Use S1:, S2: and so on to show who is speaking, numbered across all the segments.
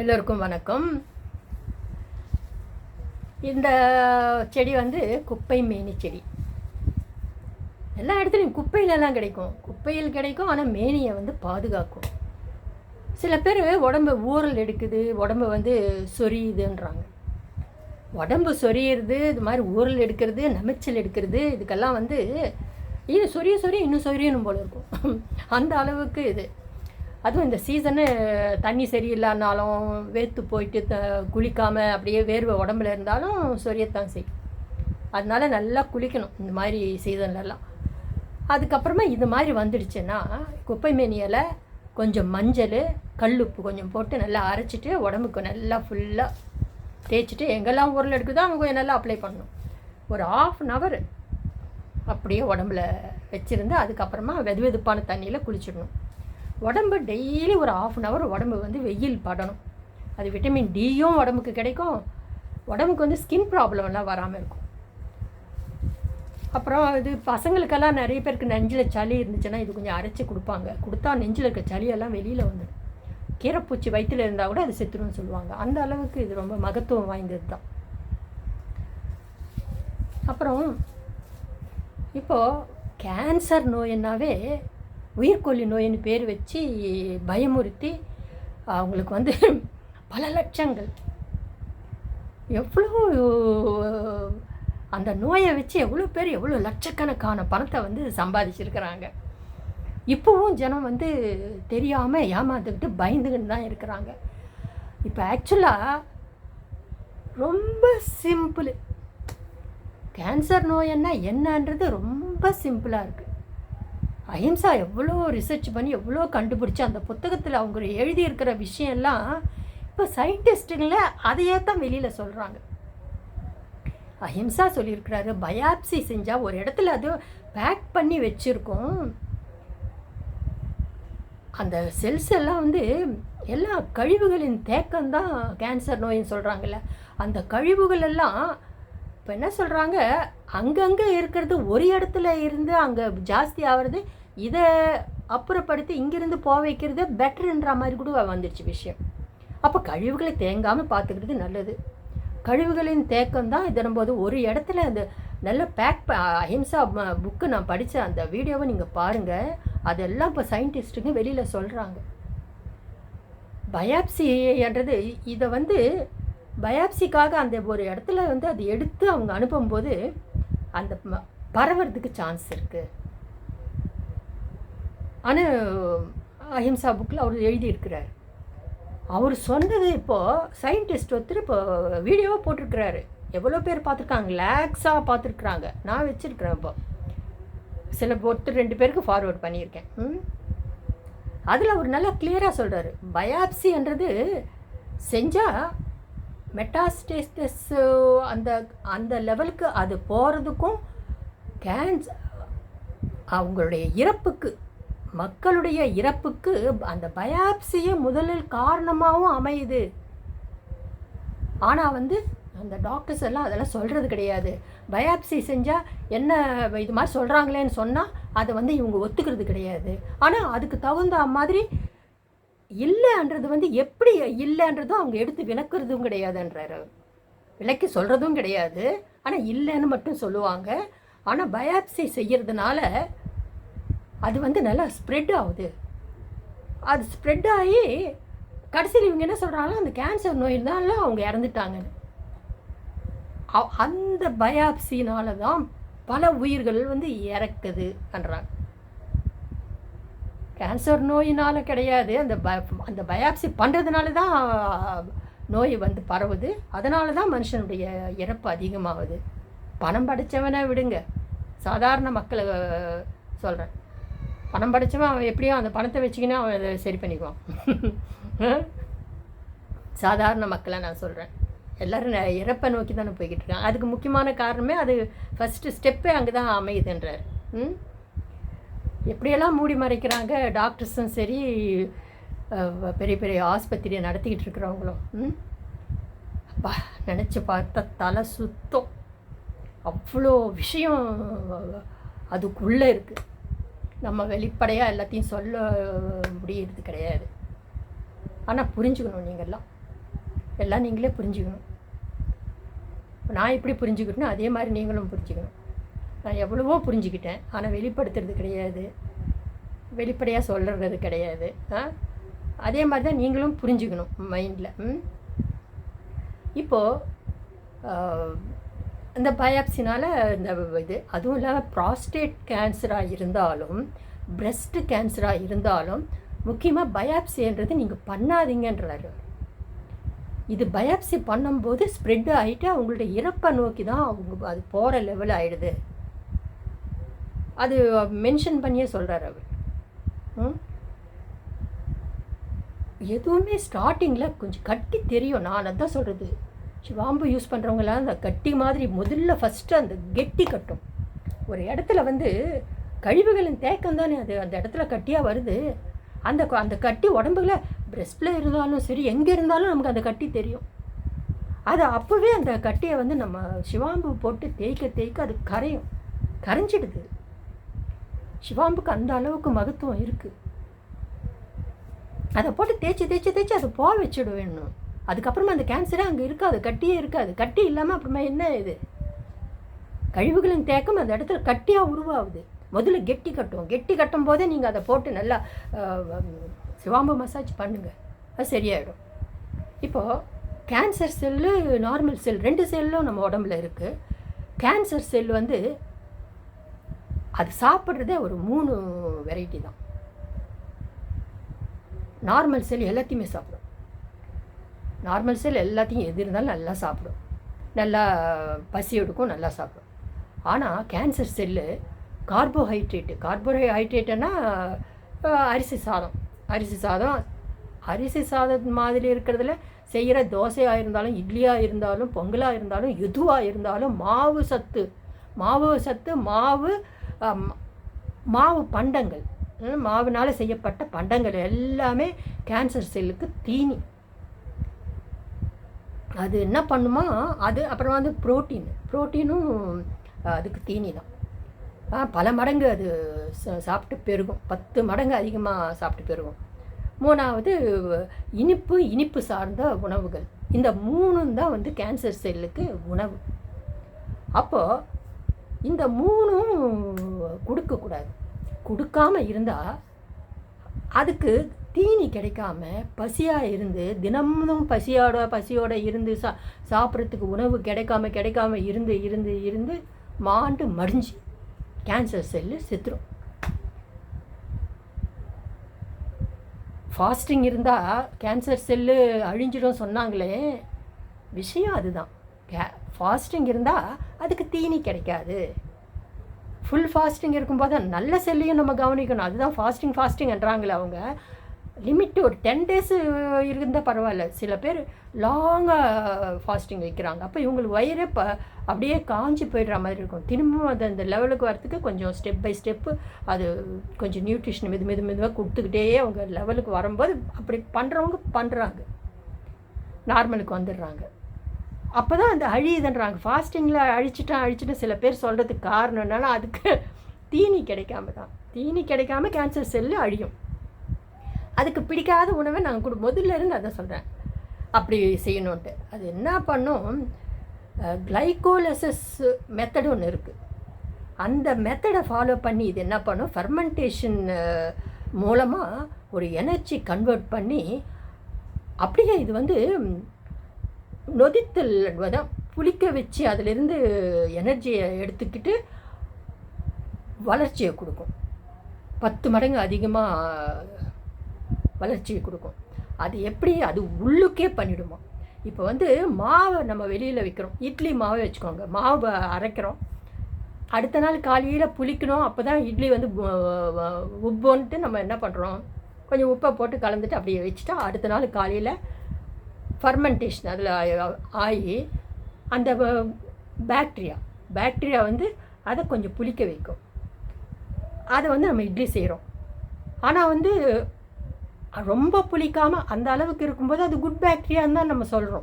S1: எல்லோருக்கும் வணக்கம். இந்த செடி வந்து குப்பை மேனி செடி. எல்லா இடத்துலையும் குப்பையிலலாம் கிடைக்கும். குப்பையில் கிடைக்கும் ஆனால் மேனியை வந்து பாதுகாக்கும். சில பேர் உடம்பு ஊறல் எடுக்குது உடம்பு வந்து சொரியுதுன்றாங்க. உடம்பு சொரியிறது இது மாதிரி ஊறல் எடுக்கிறது நமைச்சல் எடுக்கிறது இதுக்கெல்லாம் வந்து இது சொரிய சொரிய இன்னும் சொரியணும் போல இருக்கும். அந்த அளவுக்கு இது. அதுவும் இந்த சீசனு தண்ணி சரியில்லைனாலும் வேர்த்து போயிட்டு த குளிக்காமல் அப்படியே வேர்வை உடம்புல இருந்தாலும் சொரியத்தான் செய்யும். அதனால் நல்லா குளிக்கணும் இந்த மாதிரி சீசன்லலாம் அதுக்கப்புறமா இது மாதிரி வந்துடுச்சுன்னா குப்பை மேனியில் கொஞ்சம் மஞ்சள் கல்லுப்பு கொஞ்சம் போட்டு நல்லா அரைச்சிட்டு உடம்புக்கு நல்லா ஃபுல்லாக தேய்ச்சிட்டு எங்கெல்லாம் ஊரில் எடுக்குதோ அங்கே கொஞ்சம் நல்லா அப்ளை பண்ணணும். ஒரு ஆஃப் அன் ஹவர் அப்படியே உடம்புல வச்சுருந்து அதுக்கப்புறமா வெது வெதுப்பான தண்ணியில் குளிச்சிடணும். உடம்பு டெய்லி ஒரு ஆஃப் அன் ஹவர் உடம்பு வந்து வெயில் படணும். அது விட்டமின் டியும் உடம்புக்கு கிடைக்கும். உடம்புக்கு வந்து ஸ்கின் ப்ராப்ளம்லாம் வராமல் இருக்கும். அப்புறம் இது பசங்களுக்கெல்லாம் நிறைய பேருக்கு நெஞ்சில் சளி இருந்துச்சுன்னா இது கொஞ்சம் அரைச்சி கொடுப்பாங்க. கொடுத்தா நெஞ்சில் இருக்க சளியெல்லாம் வெளியில் வந்துடும். கீரைப்பூச்சி வயிற்றில் இருந்தால் கூட அது செத்துருன்னு சொல்லுவாங்க. அந்த அளவுக்கு இது ரொம்ப மகத்துவம் வாய்ந்தது தான். அப்புறம் இப்போது கேன்சர் நோயின்னாவே உயிர்கொல்லி நோயின்னு பேர் வச்சு பயமுறுத்தி அவங்களுக்கு வந்து பல லட்சங்கள். எவ்வளோ அந்த நோயை வச்சு எவ்வளோ பேர் எவ்வளோ லட்சக்கணக்கான பணத்தை வந்து சம்பாதிச்சிருக்கிறாங்க. இப்போவும் ஜனம் வந்து தெரியாமல் ஏமாந்துக்கிட்டு பயந்துக்கிட்டு தான் இருக்கிறாங்க. இப்போ ஆக்சுவலாக ரொம்ப சிம்பிள் கேன்சர் நோயன்னா என்னன்றது ரொம்ப சிம்பிளாக இருக்குது அஹிம்சா எவ்வளோ ரிசர்ச் பண்ணி எவ்வளோ கண்டுபிடிச்சி அந்த புத்தகத்தில் அவங்க எழுதியிருக்கிற விஷயம்லாம் இப்போ சயின்டிஸ்ட்டுங்கள அதையே தான் வெளியில் சொல்கிறாங்க அஹிம்சா சொல்லியிருக்கிறாரு பயாப்சி செஞ்சால் ஒரு இடத்துல அது பேக் பண்ணி வச்சுருக்கோம். அந்த செல்ஸ் எல்லாம் வந்து எல்லா கழிவுகளின் தேக்கம் தான் கேன்சர் நோயின்னு சொல்கிறாங்கல்ல அந்த கழிவுகள் எல்லாம் இப்போ என்ன சொல்கிறாங்க அங்கங்கே இருக்கிறது ஒரு இடத்துல இருந்து அங்கே ஜாஸ்தி ஆகிறது இதை அப்புறப்படுத்தி இங்கேருந்து போக வைக்கிறது பெட்டர்ன்ற மாதிரி கூட வந்துடுச்சு விஷயம். அப்போ கழிவுகளை தேங்காமல் பார்த்துக்கிறது நல்லது. கழிவுகளின் தேக்கம் தான் இதனும்போது ஒரு இடத்துல அந்த நல்ல பேக் அஹிம்சா புக்கு நான் படித்த அந்த வீடியோவை நீங்கள் பாருங்கள் அதெல்லாம் இப்போ சயின்டிஸ்ட்டுங்க வெளியில் சொல்கிறாங்க பயாப்சின்றது இதை வந்து பயாப்சிக்காக அந்த ஒரு இடத்துல வந்து அது எடுத்து அவங்க அனுப்பும்போது அந்த ம- பரவறதுக்கு சான்ஸ் இருக்குது ஆனால் அஹிம்சா புக்கில் அவர் எழுதியிருக்கிறார். அவர் சொன்னது இப்போது சயின்டிஸ்ட் ஒருத்தர் இப்போ வீடியோவாக போட்டிருக்கிறாரு. எவ்வளோ பேர் பார்த்துருக்காங்க? லேக்ஸாக பார்த்துருக்குறாங்க. நான் வச்சுருக்கிறேன் இப்போ. சில ஒருத்தர் ரெண்டு பேருக்கு ஃபார்வர்ட் பண்ணியிருக்கேன். ம்? அதில் அவர் நல்லா கிளியராக சொல்கிறாரு பயாப்சின்றது செஞ்சால் மெட்டாஸ்டேஸ்டஸ் அந்த அந்த லெவலுக்கு அது போகிறதுக்கும் கேன்ஸ் அவங்களுடைய இறப்புக்கு மக்களுடைய இறப்புக்கு அந்த பயாப்சியே முதலில் காரணமாகவும் அமையுது. ஆனால் வந்து அந்த டாக்டர்ஸ் எல்லாம் அதெல்லாம் சொல்கிறது கிடையாது. பயாப்சி செஞ்சால் என்ன இது மாதிரி சொல்கிறாங்களேன்னு சொன்னால் அதை வந்து இவங்க ஒத்துக்கிறது கிடையாது. ஆனால் அதுக்கு தகுந்த மாதிரி இல்லைன்றது வந்து எப்படி இல்லைன்றதும் அவங்க எடுத்து விளக்குறதும் கிடையாதுன்றாரு. விளக்கி சொல்கிறதும் கிடையாது. ஆனால் இல்லைன்னு மட்டும் சொல்லுவாங்க. ஆனால் பயாப்சி செய்கிறதுனால அது வந்து நல்லா ஸ்ப்ரெட் ஆகுது. அது ஸ்ப்ரெட் ஆகி கடைசியில் இவங்க என்ன சொல்கிறாங்கன்னா அந்த கேன்சர் நோயினால அவங்க இறந்துட்டாங்கன்னு. அந்த பயாப்சினால தான் பல உயிர்கள் வந்து இறக்குதுன்றாங்க. கேன்சர் நோயினால் கிடையாது. அந்த ப அந்த பயாப்சி பண்ணுறதுனால தான் நோய் வந்து பரவுது. அதனால தான் மனுஷனுடைய இறப்பு அதிகமாகுது. பணம் படித்தவனை விடுங்க. சாதாரண மக்களை சொல்கிறேன் பணம் படைச்சவன் அவன் எப்படியும் அந்த பணத்தை வச்சுக்கினா அவன் அதை சரி பண்ணிக்குவான். சாதாரண மக்களை நான் சொல்கிறேன் எல்லோரும் இறப்பை நோக்கி தானே போய்கிட்டு இருக்காங்க. அதுக்கு முக்கியமான காரணமே அது ஃபஸ்ட்டு ஸ்டெப்பே அங்கே தான் அமையுதுன்றார். ம்? எப்படியெல்லாம் மூடி மறைக்கிறாங்க டாக்டர்ஸும் சரி பெரிய பெரிய ஆஸ்பத்திரியை நடத்திக்கிட்டு இருக்கிறவங்களும். ம்? அப்பா நினச்சி பார்த்தா தலை சுத்தம். அவ்வளோ விஷயம் அதுக்குள்ளே இருக்குது நம்ம வெளிப்படையாக எல்லாத்தையும் சொல்ல முடியறது கிடையாது. ஆனால் புரிஞ்சுக்கணும் நீங்கள்லாம் எல்லாம் நீங்களே புரிஞ்சுக்கணும். நான் எப்படி புரிஞ்சுக்கிட்டனோ அதே மாதிரி நீங்களும் புரிஞ்சுக்கணும். நான் எவ்வளவோ புரிஞ்சுக்கிட்டேன். ஆனால் வெளிப்படுத்துறது கிடையாது. வெளிப்படையாக சொல்கிறது கிடையாது. ஆ? அதே மாதிரி தான் நீங்களும் புரிஞ்சுக்கணும் மைண்டில் ம்? இப்போது இந்த பயாப்சினால் இந்த இது அதுவும் இல்லாமல் ப்ராஸ்டேட் கேன்சராக இருந்தாலும் பிரஸ்ட் கேன்சராக இருந்தாலும் முக்கியமாக பயாப்சின்றது நீங்கள் பண்ணாதீங்கன்றாரு இது பயாப்சி பண்ணும்போது ஸ்ப்ரெட் ஆகிட்டு அவங்களோட இறப்பை நோக்கி தான் அவங்க அது போகிற லெவல் ஆகிடுது அது மென்ஷன் பண்ணியே சொல்கிறார் அவர். எதுவுமே ஸ்டார்டிங்கில் கொஞ்சம் கட்டி தெரியும். நான் அதான் சொல்கிறது சிவாம்பு யூஸ் பண்ணுறவங்களாம் அந்த கட்டி மாதிரி முதல்ல ஃபஸ்ட்டு அந்த கெட்டி கட்டும். ஒரு இடத்துல வந்து கழிவுகளின் தேக்கம் தானே அது. அந்த இடத்துல கட்டியாக வருது. அந்த அந்த கட்டி உடம்புல பிரெஸ்ட்டில் இருந்தாலும் சரி எங்கே இருந்தாலும் நமக்கு அந்த கட்டி தெரியும். அது அப்போவே அந்த கட்டியை வந்து நம்ம சிவாம்பு போட்டு தேய்க்க தேய்க்க அது கரையும். கரைஞ்சிடுது. சிவாம்புக்கு அந்த அளவுக்கு மகத்துவம் இருக்குது அதை போட்டு தேய்ச்சி தேய்ச்சி தேய்ச்சி அதை போக வச்சுட வேணும் அதுக்கப்புறமா அந்த கேன்சரே அங்கே இருக்காது கட்டியே இருக்காது. கட்டி இல்லாமல் அப்புறமா என்ன இது? கழிவுகளின் தேக்கம் அந்த இடத்துல கட்டியாக உருவாகுது. முதல்ல கெட்டி கட்டும் கெட்டி கட்டும் போதே நீங்கள் அதை போட்டு நல்லா சிவாம்பு மசாஜ் பண்ணுங்கள் அது சரியாயிடும். இப்போது கேன்சர் செல்லு நார்மல் செல் ரெண்டு செல்லும் நம்ம உடம்புல இருக்குது கேன்சர் செல் வந்து அது சாப்பிட்றதே ஒரு மூணு வெரைட்டி தான். நார்மல் செல் எல்லாத்தையுமே சாப்பிடும். நார்மல் செல் எல்லாத்தையும் எது இருந்தாலும் நல்லா சாப்பிடும். நல்லா பசி எடுக்கும் நல்லா சாப்பிடும். ஆனால் கேன்சர் செல்லு கார்போஹைட்ரேட்டு கார்போஹைட்ரேட்டுன்னா அரிசி சாதம். அரிசி சாதம் அரிசி சாதம் மாதிரி இருக்கிறதுல செய்கிற தோசையாக இருந்தாலும் இட்லியாக இருந்தாலும் பொங்கலாக இருந்தாலும் எதுவாக இருந்தாலும் மாவு சத்து மாவு சத்து மாவு மாவு பண்டங்கள். மாவுனால் செய்யப்பட்ட பண்டங்கள் எல்லாமே கேன்சர் செல்லுக்கு தீனி. அது என்ன பண்ணுமா? அது அப்புறம் வந்து ப்ரோட்டீன். புரோட்டீனும் அதுக்கு தீனி தான். பல மடங்கு அது சாப்பிட்டு பெருகும். பத்து மடங்கு அதிகமாக சாப்பிட்டு பெருகும். மூணாவது இனிப்பு இனிப்பு சார்ந்த உணவுகள். இந்த மூணும் தான் வந்து கேன்சர் செல்லுக்கு உணவு. அப்போது இந்த மூணும் கொடுக்கக்கூடாது. கொடுக்காம இருந்தால் அதுக்கு தீனி கிடைக்காம பசியாக இருந்து தினமும் பசியோட பசியோட இருந்து சா சாப்பிட்றதுக்கு உணவு கிடைக்காம கிடைக்காம இருந்து இருந்து இருந்து மாண்டு மடிஞ்சு கேன்சர் செல்லு செத்துரும். ஃபாஸ்டிங் இருந்தால் கேன்சர் செல்லு அழிஞ்சிடும் சொன்னாங்களே விஷயம் அதுதான். கே ஃபாஸ்டிங் இருந்தால் அதுக்கு தீனி கிடைக்காது. ஃபுல் ஃபாஸ்டிங் இருக்கும்போது நல்ல செல்லையும் நம்ம கவனிக்கணும். அதுதான் ஃபாஸ்டிங் ஃபாஸ்டிங்ன்றாங்களே அவங்க. லிமிட் ஒரு டென் டேஸ் இருந்தால் பரவாயில்ல. சில பேர் லாங்காக ஃபாஸ்டிங் வைக்கிறாங்க. அப்போ இவங்களுக்கு வயிறே ப அப்படியே காஞ்சி போயிடுற மாதிரி இருக்கும். திரும்பவும் அது அந்த லெவலுக்கு வரத்துக்கு கொஞ்சம் ஸ்டெப் பை ஸ்டெப்பு அது கொஞ்சம் நியூட்ரிஷன் மெது மெது மெதுவாக கொடுத்துக்கிட்டே அவங்க லெவலுக்கு வரும்போது அப்படி பண்ணுறவங்க பண்ணுறாங்க நார்மலுக்கு வந்துடுறாங்க. அப்போ தான் அந்த அழியுதுன்றாங்க. ஃபாஸ்டிங்கில் அழிச்சிட்டேன் அழிச்சிட்டு சில பேர் சொல்கிறதுக்கு காரணம் என்னன்னா அதுக்கு தீனி கிடைக்காம தான். தீனி கிடைக்காம கேன்சர் செல்லு அழியும். அதுக்கு பிடிக்காத உணவை நாங்கள் கொடு முதல்ல இருந்து அதை சொல்கிறேன் அப்படி செய்யணுன்ட்டு அது என்ன பண்ணும்? கிளைகோலசஸ் மெத்தடு ஒன்று இருக்குது அந்த மெத்தடை ஃபாலோ பண்ணி இது என்ன பண்ணும்? ஃபெர்மெண்டேஷன் மூலமாக ஒரு எனர்ஜி கன்வெர்ட் பண்ணி அப்படியே இது வந்து நொதித்தல் தான் புளிக்க வச்சு அதிலிருந்து எனர்ஜியை எடுத்துக்கிட்டு வளர்ச்சியை கொடுக்கும். பத்து மடங்கு அதிகமாக வளர்ச்சியை கொடுக்கும். அது எப்படி? அது உள்ளுக்கே பண்ணிவிடுமோ இப்போ வந்து மாவை நம்ம வெளியில் விற்கிறோம் இட்லி மாவை வச்சுக்கோங்க. மாவை அரைக்கிறோம். அடுத்த நாள் காலையில் புளிக்கணும். அப்போ தான் இட்லி வந்து உ- உப்போன்ட்டு நம்ம என்ன பண்ணுறோம் கொஞ்சம் உப்பை போட்டு கலந்துட்டு அப்படியே வச்சுட்டா அடுத்த நாள் காலையில் ஃபர்மெண்டேஷன் அதில் ஆகி அந்த பேக்டீரியா பேக்டீரியா வந்து அதை கொஞ்சம் புளிக்க வைக்கும். அதை வந்து நம்ம இட்லி செய்கிறோம் ஆனால் வந்து ரொம்ப புளிக்காமல் அந்த அளவுக்கு இருக்கும்போது அது குட் பேக்டீரியான்னு தான் நம்ம சொல்கிறோம்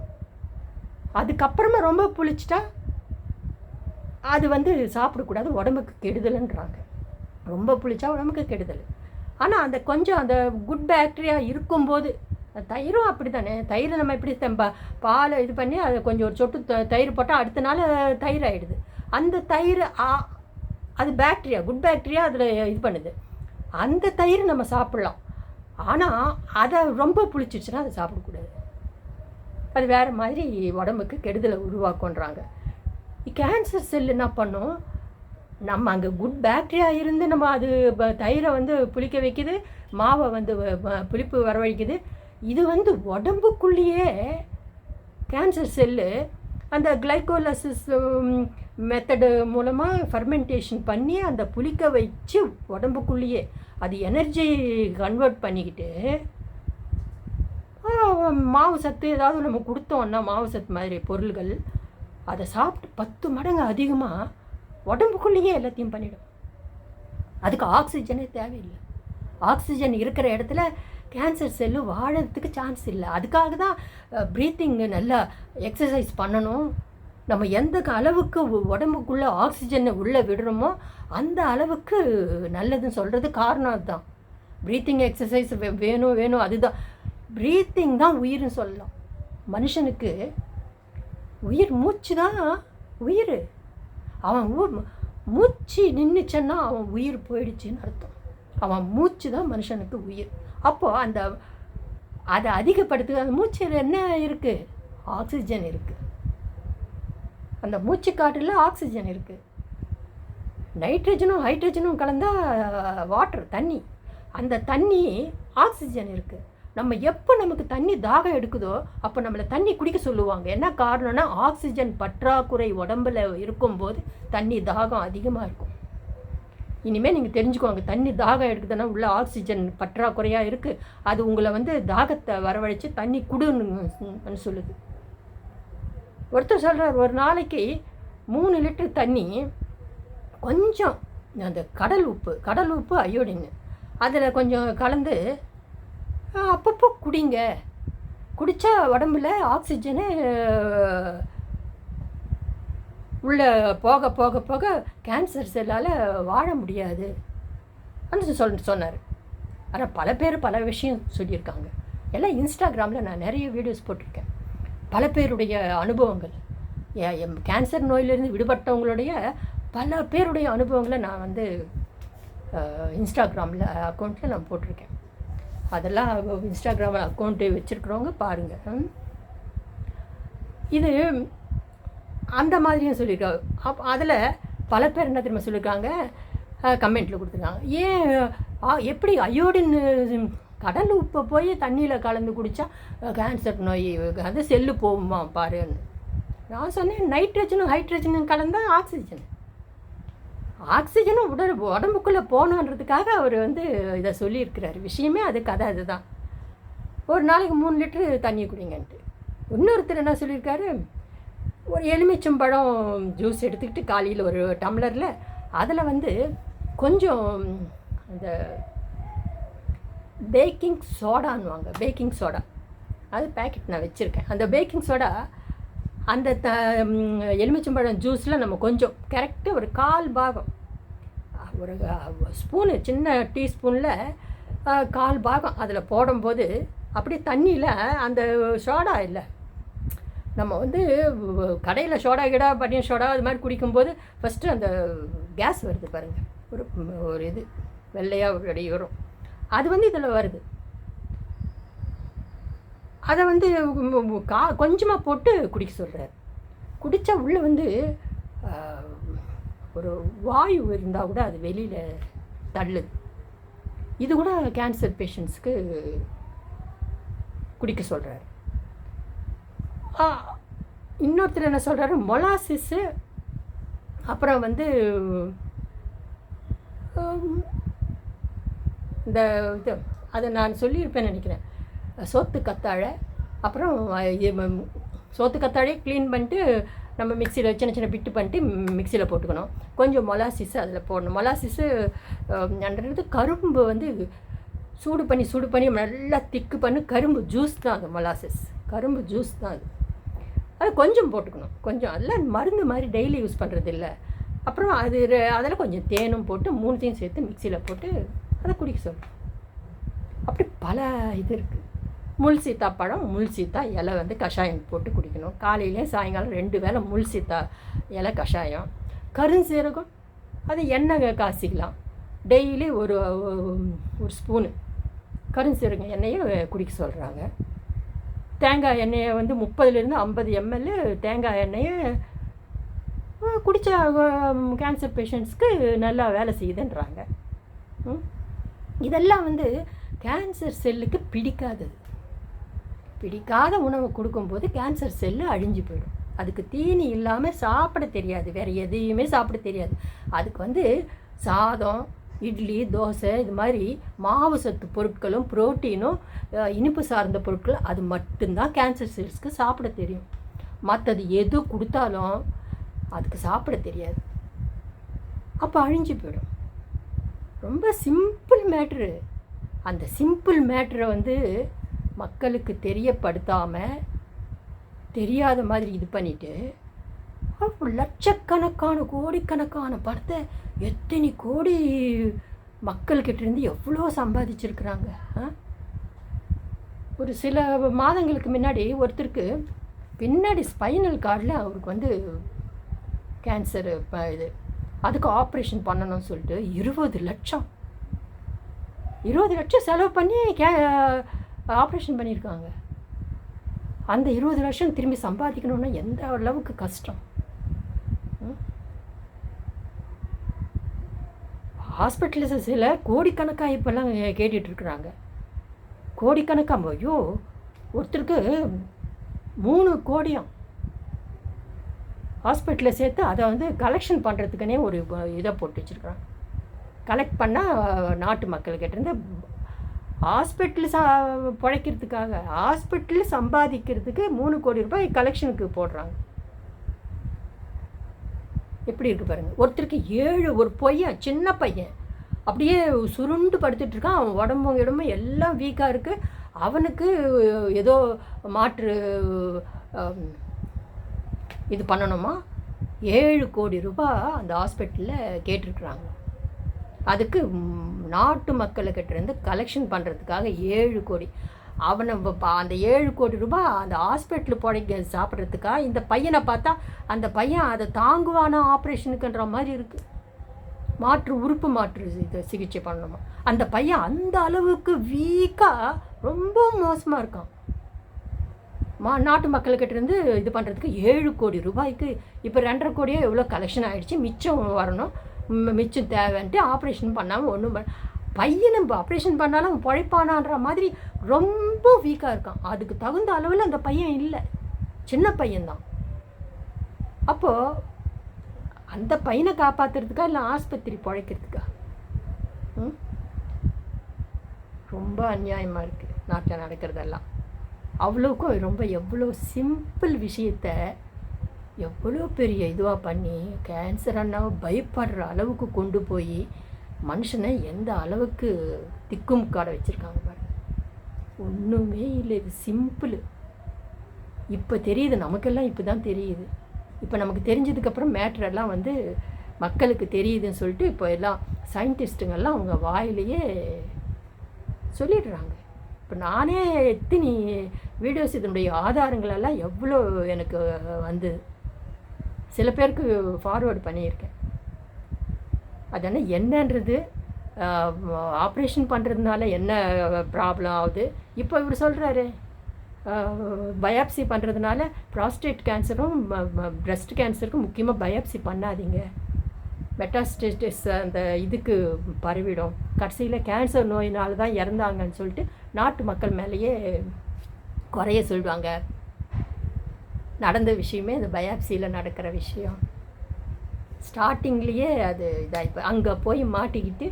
S1: அதுக்கப்புறமா ரொம்ப புளிச்சிட்டா அது வந்து சாப்பிடக்கூடாது உடம்புக்கு கெடுதல்ன்றாங்க. ரொம்ப புளிச்சா உடம்புக்கு கெடுதல். ஆனால் அந்த கொஞ்சம் அந்த குட் பேக்டீரியா இருக்கும்போது தயிரும் அப்படி தானே தயிர் நம்ம எப்படி தம்ப பாலை இது பண்ணி அதை கொஞ்சம் ஒரு சொட்டு த- தயிர் போட்டால் அடுத்த நாள் தயிர் ஆகிடுது அந்த தயிர் ஆ- அது பேக்டீரியா குட் பேக்டீரியா அதில் இது பண்ணுது. அந்த தயிர் நம்ம சாப்பிட்லாம். ஆனால் அதை ரொம்ப புளிச்சிச்சுன்னா அதை சாப்பிடக்கூடாது. அது வேறு மாதிரி உடம்புக்கு கெடுதலை உருவாக்குன்றாங்க கேன்சர் செல் என்ன பண்ணும்? நம்ம அங்கே குட் பேக்டீரியா இருந்து நம்ம அது தயிரை வந்து புளிக்க வைக்குது மாவை வந்து வ- புளிப்பு வரவழைக்குது. இது வந்து உடம்புக்குள்ளேயே கேன்சர் செல்லு அந்த கிளைகோலசிஸ் மெத்தடு மூலமாக ஃபர்மெண்டேஷன் பண்ணி அந்த புளிக்க வச்சு உடம்புக்குள்ளேயே அது எனர்ஜி கன்வெர்ட் பண்ணிக்கிட்டு மாவு சத்து ஏதாவது நம்ம கொடுத்தோம்னா மாவு சத்து மாதிரி பொருள்கள் அதை சாப்பிட்டு பத்து மடங்கு அதிகமாக உடம்புக்குள்ளேயே எல்லாத்தையும் பண்ணிடும். அதுக்கு ஆக்சிஜனே தேவையில்லை. ஆக்சிஜன் இருக்கிற இடத்துல கேன்சர் செல்லு வாழறதுக்கு சான்ஸ் இல்லை. அதுக்காக தான் ப்ரீத்திங் நல்லா எக்ஸசைஸ் பண்ணணும். நம்ம எந்த அளவுக்கு உடம்புக்குள்ளே ஆக்சிஜனை உள்ளே விடுறோமோ அந்த அளவுக்கு நல்லதுன்னு சொல்கிறது காரணம் அதுதான். ப்ரீத்திங் எக்ஸசைஸ் வேணும் வேணும் அதுதான். ப்ரீத்திங் தான் உயிர்னு சொல்லலாம். மனுஷனுக்கு உயிர் மூச்சு தான் உயிர். அவன் மூச்சு நின்றுச்சன்னா அவன் உயிர் போயிடுச்சுன்னு அர்த்தம். அவன் மூச்சு தான் மனுஷனுக்கு உயிர். அப்போது அந்த அதை அதிகப்படுத்து அந்த மூச்சில் என்ன இருக்குது ஆக்சிஜன் இருக்குது அந்த மூச்சு காற்றில் ஆக்சிஜன் இருக்குது நைட்ரஜனும் ஹைட்ரஜனும் கலந்தால் வாட்டர் தண்ணி. அந்த தண்ணி ஆக்சிஜன் இருக்குது நம்ம எப்போ நமக்கு தண்ணி தாகம் எடுக்குதோ அப்போ நம்மளை தண்ணி குடிக்க சொல்லுவாங்க. என்ன காரணம்னா ஆக்சிஜன் பற்றாக்குறை உடம்புல இருக்கும்போது தண்ணி தாகம் அதிகமாக இருக்கும். இனிமேல் நீங்கள் தெரிஞ்சுக்கோங்க தண்ணி தாகம் எடுக்குதுன்னா உள்ள ஆக்சிஜன் பற்றாக்குறையாக இருக்குது அது உங்களை வந்து தாகத்தை வரவழைச்சு தண்ணி குடுன்னு சொல்லுது. ஒருத்தர் சொல்கிறார் ஒரு நாளைக்கு மூணு லிட்டர் தண்ணி கொஞ்சம் அந்த கடல் உப்பு கடல் உப்பு அயோடின் அதில் கொஞ்சம் கலந்து அப்பப்போ குடிங்க. குடித்தா உடம்புல ஆக்சிஜனு உள்ளே போக போக போக கேன்சர் செல்லால் வாழ முடியாது. அப்படின்னு சொல் சொன்னார். ஆனால் பல பேர் பல விஷயம் சொல்லியிருக்காங்க. எல்லாம் இன்ஸ்டாகிராமில் நான் நிறைய வீடியோஸ் போட்டிருக்கேன். பல பேருடைய அனுபவங்கள். ஏ- எம் கேன்சர் நோயிலிருந்து விடுபட்டவங்களுடைய பல பேருடைய அனுபவங்களை நான் வந்து இன்ஸ்டாகிராமில் அக்கௌண்ட்டில் நான் போட்டிருக்கேன். அதெல்லாம் இன்ஸ்டாகிராமில் அக்கௌண்ட்டு வச்சுருக்கிறவங்க பாருங்கள் இது அந்த மாதிரியும் சொல்லியிருக்காங்க. அப் அதில் பல பேர் என்ன தெரியுமா சொல்லியிருக்காங்க? கமெண்ட்டில் கொடுத்துருக்காங்க. ஏன் ஆ, எப்படி அயோடின் கடல் உப்பை போய் தண்ணியில் கலந்து குடித்தா கேன்சர் நோய் அது செல்லு போகுமா பாருன்னு. நான் சொன்னேன் நைட்ரஜனும் ஹைட்ரஜனும் கலந்தால் ஆக்சிஜன் ஆக்சிஜனும் உடல் உடம்புக்குள்ளே போகணுன்றதுக்காக அவர் வந்து இதை சொல்லியிருக்கிறார். விஷயமே அது கதை அதுதான். ஒரு நாளைக்கு மூணு லிட்டரு தண்ணி குடிங்கன்ட்டு. இன்னொருத்தர் என்ன சொல்லியிருக்காரு? ஒரு எலுமிச்சம்பழம் ஜூஸ் எடுத்துக்கிட்டு காலையில் ஒரு டம்ளரில் அதில் வந்து கொஞ்சம் அந்த பேக்கிங் சோடான்னுவாங்க பேக்கிங் சோடா. அது பேக்கெட் நான் வச்சுருக்கேன். அந்த பேக்கிங் சோடா அந்த த எலுமிச்சம்பழம் ஜூஸில் நம்ம கொஞ்சம் கரெக்டாக ஒரு கால் பாகம் ஒரு ஸ்பூனு சின்ன டீஸ்பூனில் கால் பாகம் அதில் போடும்போது அப்படியே தண்ணியில் அந்த சோடா இல்லை நம்ம வந்து கடையில் சோடா கிடா பனியன் சோடா அது மாதிரி குடிக்கும்போது ஃபஸ்ட்டு அந்த கேஸ் வருது பாருங்கள் ஒரு ஒரு இது வெள்ளையாக ஒரு அடி வரும். அது வந்து இதில் வருது. அதை வந்து கா கொஞ்சமாக போட்டு குடிக்க சொல்கிறார் குடித்தா உள்ளே வந்து ஒரு வாயு இருந்தால் கூட அது வெளியில் தள்ளுது. இது கூட கேன்சர் பேஷண்ட்ஸுக்கு குடிக்க சொல்கிறார் இன்னொருத்தர் என்ன சொல்கிறாரு மொலாசிஸு. அப்புறம் வந்து இந்த இது அதை நான் சொல்லியிருப்பேன் நினைக்கிறேன். சோத்து கத்தாழை அப்புறம் சோத்து கத்தாழையை க்ளீன் பண்ணிட்டு நம்ம மிக்சியில் சின்ன சின்ன பிட்டு பண்ணிட்டு மிக்சியில் போட்டுக்கணும். கொஞ்சம் மொலாசிஸ் அதில் போடணும். மொலாசிஸு அன்றது கரும்பு வந்து சூடு பண்ணி சூடு பண்ணி நல்லா திக்கு பண்ணி. கரும்பு ஜூஸ் தான் அது மொலாசிஸ். கரும்பு ஜூஸ் தான் அது. அது கொஞ்சம் போட்டுக்கணும். கொஞ்சம் அதெல்லாம் மருந்து மாதிரி டெய்லி யூஸ் பண்ணுறது இல்லை அப்புறம் அது அதில் கொஞ்சம் தேனும் போட்டு மூணுத்தையும் சேர்த்து மிக்சியில் போட்டு அதை குடிக்க சொல்லணும். அப்படி பல இது இருக்குது முள் சீத்தா பழம் முள் சீத்தா இலை வந்து கஷாயம் போட்டு குடிக்கணும். காலையிலையும் சாயங்காலம் ரெண்டு வேளை முள் சீத்தா இலை கஷாயம். கருஞ்சீரகம் அது எண்ணெய் காசிக்கலாம் டெய்லி ஒரு ஒரு ஸ்பூனு கருஞ்சீரகம் எண்ணெயை குடிக்க சொல்கிறாங்க தேங்காய் எண்ணெயை வந்து முப்பதுலேருந்து ஐம்பது எம்எல் தேங்காய் எண்ணெயை குடித்த கேன்சர் பேஷண்ட்ஸ்க்கு நல்லா வேலை செய்யுதுன்றாங்க. இதெல்லாம் வந்து கேன்சர் செல்லுக்கு பிடிக்காதது பிடிக்காத உணவு கொடுக்கும்போது கேன்சர் செல்லு அழிஞ்சு போயிடும். அதுக்கு தீனி இல்லாமல் சாப்பிட தெரியாது. வேறு எதையுமே சாப்பிட தெரியாது. அதுக்கு வந்து சாதம் இட்லி தோசை இது மாதிரி மாவு சத்து பொருட்களும் புரோட்டீனும் இனிப்பு சார்ந்த பொருட்கள் அது மட்டும்தான் கேன்சர் செல்ஸ்க்கு சாப்பிட தெரியும். மற்றது எது கொடுத்தாலும் அதுக்கு சாப்பிட தெரியாது. அப்போ அழிஞ்சு போயிடும். ரொம்ப சிம்பிள் மேட்ரு அந்த சிம்பிள் மேட்ரை வந்து மக்களுக்கு தெரியப்படுத்தாமல் தெரியாத மாதிரி இது பண்ணிவிட்டு லட்சக்கணக்கான கோடிக்கணக்கான பணத்தை எத்தனை கோடி மக்கள்கிட்டேருந்து எவ்வளோ சம்பாதிச்சிருக்கிறாங்க ஒரு சில மாதங்களுக்கு முன்னாடி ஒருத்தருக்கு பின்னாடி ஸ்பைனல் கார்டில் அவருக்கு வந்து கேன்சர் இது அதுக்கு ஆப்ரேஷன் பண்ணணும்னு சொல்லிட்டு இருபது லட்சம். இருபது லட்சம் செலவு பண்ணி கே ஆப்ரேஷன் பண்ணியிருக்காங்க. அந்த இருபது லட்சம் திரும்பி சம்பாதிக்கணும்னா எந்த அளவுக்கு கஷ்டம்? ஹாஸ்பிட்டல்ஸில் கோடிக்கணக்காக இப்போல்லாம் கேட்டுட்ருக்குறாங்க. கோடிக்கணக்காக ஐயோ ஒருத்தருக்கு மூணு கோடியும். ஹாஸ்பிட்டலில் சேர்த்து அதை வந்து கலெக்ஷன் பண்ணுறதுக்குனே ஒரு இதை போட்டு வச்சுருக்குறாங்க. கலெக்ட் பண்ணால் நாட்டு மக்கள் கிட்டேருந்து ஹாஸ்பிட்டல் சா பிழைக்கிறதுக்காக ஹாஸ்பிட்டல் சம்பாதிக்கிறதுக்கு மூணு கோடி ரூபாய் கலெக்ஷனுக்கு போடுறாங்க. எப்படி இருக்கு பாருங்க. ஒருத்தருக்கு ஏழு ஒரு பையன் சின்ன பையன். அப்படியே சுருண்டு படுத்துட்டு இருக்கான். அவன் உடம்பும் இடமும் எல்லாம் வீக்காக இருக்கு. அவனுக்கு ஏதோ மாற்று இது பண்ணணுமா? ஏழு கோடி ரூபாய் அந்த ஹாஸ்பிட்டலில் கேட்டிருக்கிறாங்க. அதுக்கு நாட்டு மக்களுக்கிட்ட இருந்து கலெக்ஷன் பண்ணுறதுக்காக ஏழு கோடி. அவனை பா- அந்த ஏழு கோடி ரூபாய் அந்த ஹாஸ்பிட்டல் புழைக்க சாப்பிட்றதுக்கா? இந்த பையனை பார்த்தா அந்த பையன் அதை தாங்குவானா ஆப்ரேஷனுக்குன்ற மாதிரி இருக்குது மாற்று உறுப்பு மாற்று இது சிகிச்சை பண்ணணுமா? அந்த பையன் அந்த அளவுக்கு வீக்காக ரொம்ப மோசமாக இருக்கான். மா நாட்டு மக்கள்கிட்டருந்து இது பண்ணுறதுக்கு ஏழு கோடி ரூபாய்க்கு இப்போ ரெண்டரை கோடியோ எவ்வளோ கலெக்ஷன் ஆகிடுச்சு மிச்சம் வரணும் மிச்சம் தேவைன்ட்டு ஆப்ரேஷன் பண்ணாமல் ஒன்றும் பண்ண பையனை ஆப்ரேஷன் பண்ணாலும் அவன் பிழைப்பானான்ற மாதிரி ரொம்ப வீக்காக இருக்கான். அதுக்கு தகுந்த அளவில் அந்த பையன் இல்லை. சின்ன பையன்தான். அப்போது அந்த பையனை காப்பாற்றுறதுக்கா இல்லை ஆஸ்பத்திரி பிழைக்கிறதுக்கா? ம்? ரொம்ப அநியாயமாக இருக்குது நாட்டில் நடக்கிறதெல்லாம். அவ்வளோக்கும் ரொம்ப எவ்வளோ சிம்பிள் விஷயத்த எவ்வளோ பெரிய இதுவாக பண்ணி கேன்சர் அண்ணாவை பயப்படுற அளவுக்கு கொண்டு போய் மனுஷனை எந்த அளவுக்கு திக்குமுக்காட வச்சுருக்காங்க பாருங்க. ஒன்றுமே இல்லை இது சிம்பிள். இப்போ தெரியுது நமக்கெல்லாம் இப்போ தான் தெரியுது. இப்போ நமக்கு தெரிஞ்சதுக்கப்புறம் மேட்ரெல்லாம் வந்து மக்களுக்கு தெரியுதுன்னு சொல்லிட்டு இப்போ எல்லாம் சயின்டிஸ்ட்டுங்கெல்லாம் அவங்க வாயிலேயே சொல்லிடுறாங்க. இப்போ நானே எத்தினி வீடியோஸ் இதனுடைய ஆதாரங்களெல்லாம் எவ்வளோ எனக்கு வந்து சில பேருக்கு ஃபார்வேர்டு பண்ணியிருக்கேன். அதனால் என்னன்றது ஆப்ரேஷன் பண்ணுறதுனால என்ன ப்ராப்ளம் ஆகுது? இப்போ இவர் சொல்கிறாரு பயாப்சி பண்ணுறதுனால ப்ராஸ்டேட் கேன்சரும் ப்ரெஸ்ட் கேன்சருக்கும் முக்கியமாக பயாப்சி பண்ணாதீங்க. மெட்டாஸ்டேட்டிஸ் அந்த இதுக்கு பரவிடும். கடைசியில் கேன்சர் நோயினால தான் இறந்தாங்கன்னு சொல்லிட்டு நாட்டு மக்கள் மேலேயே குறைய சொல்லுவாங்க நடந்த விஷயமே இந்த பயாப்சியில் நடக்கிற விஷயம். ஸ்டார்டிங்லேயே அது இதாகி அங்கே போய் மாட்டிக்கிட்டு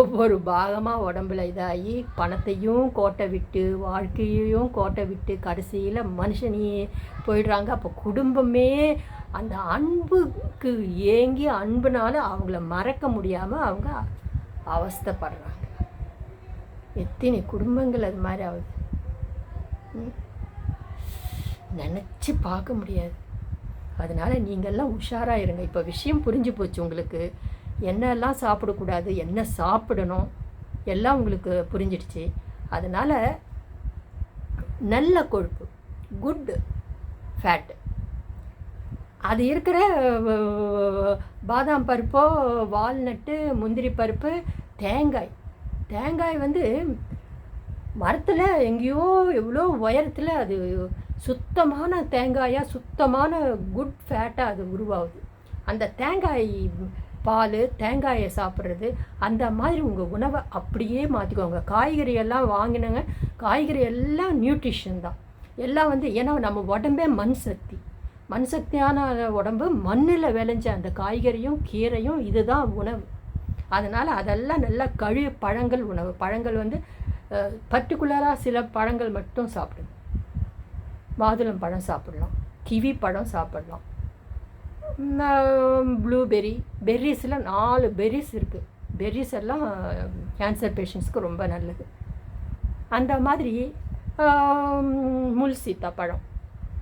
S1: ஒவ்வொரு பாகமாக உடம்புல இதாகி பணத்தையும் கோட்டை விட்டு வாழ்க்கையையும் கோட்டை விட்டு கடைசியில் மனுஷனையே போயிடுறாங்க. அப்போ குடும்பமே அந்த அன்புக்கு ஏங்கி அன்புனால அவங்கள மறக்க முடியாமல் அவங்க அவஸ்தைப்படுறாங்க. எத்தனை குடும்பங்கள் அது மாதிரி ஆகுது. நினச்சி பார்க்க முடியாது. அதனால் நீங்கள்லாம் உஷாராக இருங்க. இப்போ விஷயம் புரிஞ்சு போச்சு உங்களுக்கு. என்னெல்லாம் சாப்பிடக்கூடாது என்ன சாப்பிடணும் எல்லாம் உங்களுக்கு புரிஞ்சிடுச்சு. அதனால் நல்ல கொழுப்பு குட் ஃபேட்டு அது இருக்கிற பாதாம் பருப்போ வால்நட்டு முந்திரி பருப்பு தேங்காய். தேங்காய் வந்து மரத்தில் எங்கேயோ எவ்வளோ உயரத்தில் அது சுத்தமான தேங்காயாக சுத்தமான குட் ஃபேட்டாக அது உருவாகுது. அந்த தேங்காய் பால் தேங்காயை சாப்பிட்றது அந்த மாதிரி உங்கள் உணவை அப்படியே மாற்றிக்கோங்க காய்கறி எல்லாம் வாங்கினங்க காய்கறி எல்லாம் நியூட்ரிஷன் தான். எல்லாம் வந்து ஏன்னா நம்ம உடம்பே மண் சக்தி. மண் சக்தியான உடம்பு மண்ணில் விளைஞ்ச அந்த காய்கறியும் கீரையும் இதுதான் உணவு. அதனால் அதெல்லாம் நல்லா கழு பழங்கள் உணவு. பழங்கள் வந்து பர்டிகுலராக சில பழங்கள் மட்டும் சாப்பிடுங்க. மாதுளம் பழம் சாப்பிட்லாம். கிவி பழம் சாப்பிட்லாம். ப்ளூபெர்ரி பெர்ரிஸில் நாலு பெர்ரிஸ் இருக்குது பெர்ரிஸ் எல்லாம் கேன்சர் பேஷண்ட்ஸ்க்கு ரொம்ப நல்லது. அந்த மாதிரி முல்சீத்தா முள் சீத்தாப்பழம்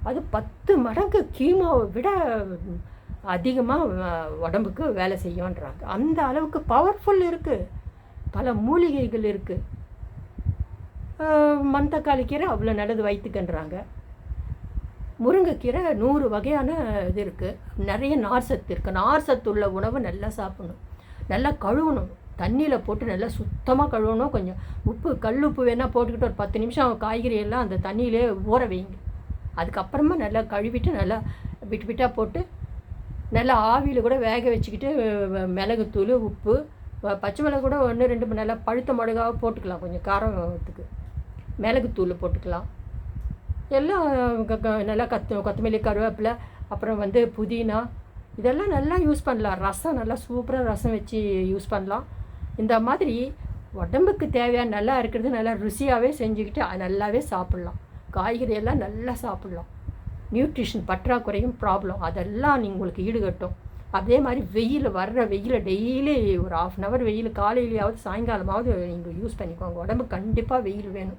S1: அது பத்து மடங்கு கீமோவை விட அதிகமாக உடம்புக்கு வேலை செய்யும்ன்றாங்க. அந்த அளவுக்கு பவர்ஃபுல் இருக்குது பல மூலிகைகள் இருக்குது மந்தக்காளி கீரை அவ்வளோ நல்லது வயிற்றுக்குன்றாங்க முருங்கைக்கீரை நூறு வகையான இது இருக்குது நிறைய நார் சத்து இருக்குது நார் சத்து உள்ள உணவு நல்லா சாப்பிடணும். நல்லா கழுவணும். தண்ணியில் போட்டு நல்லா சுத்தமாக கழுவணும். கொஞ்சம் உப்பு கல் உப்பு வேணால் போட்டுக்கிட்டு ஒரு பத்து நிமிஷம் காய்கறி எல்லாம் அந்த தண்ணியிலே ஊற வைங்க. அதுக்கப்புறமா நல்லா கழுவிட்டு நல்லா விட்டு விட்டாக போட்டு நல்லா ஆவியில் கூட வேக வச்சுக்கிட்டு மிளகுத்தூள் உப்பு பச்சை மிளகு கூட ஒன்று ரெண்டு நல்லா பழுத்த மிளகாவை போட்டுக்கலாம். கொஞ்சம் காரத்துக்கு. மிளகுத்தூள் போட்டுக்கலாம். எல்லாம் க- நல்லா கத்து கொத்தமல்லி கருவேப்பிலை அப்புறம் வந்து புதினா இதெல்லாம் நல்லா யூஸ் பண்ணலாம். ரசம் நல்லா சூப்பராக ரசம் வச்சு யூஸ் பண்ணலாம். இந்த மாதிரி உடம்புக்கு தேவையான நல்லா இருக்கிறது நல்லா ருசியாகவே செஞ்சுக்கிட்டு அது நல்லாவே சாப்பிட்லாம். காய்கறி எல்லாம் நல்லா சாப்பிட்லாம். நியூட்ரிஷன் பற்றாக்குறையும் ப்ராப்ளம் அதெல்லாம் நீ உங்களுக்கு ஈடுகட்டும். அதே மாதிரி வெயில் வர்ற வெயில் டெய்லி ஒரு ஆஃப் அன் ஹவர் வெயில் காலையிலையாவது சாயங்காலமாவது நீங்கள் யூஸ் பண்ணிக்கோங்க. உடம்புக்கு கண்டிப்பாக வெயில் வேணும்.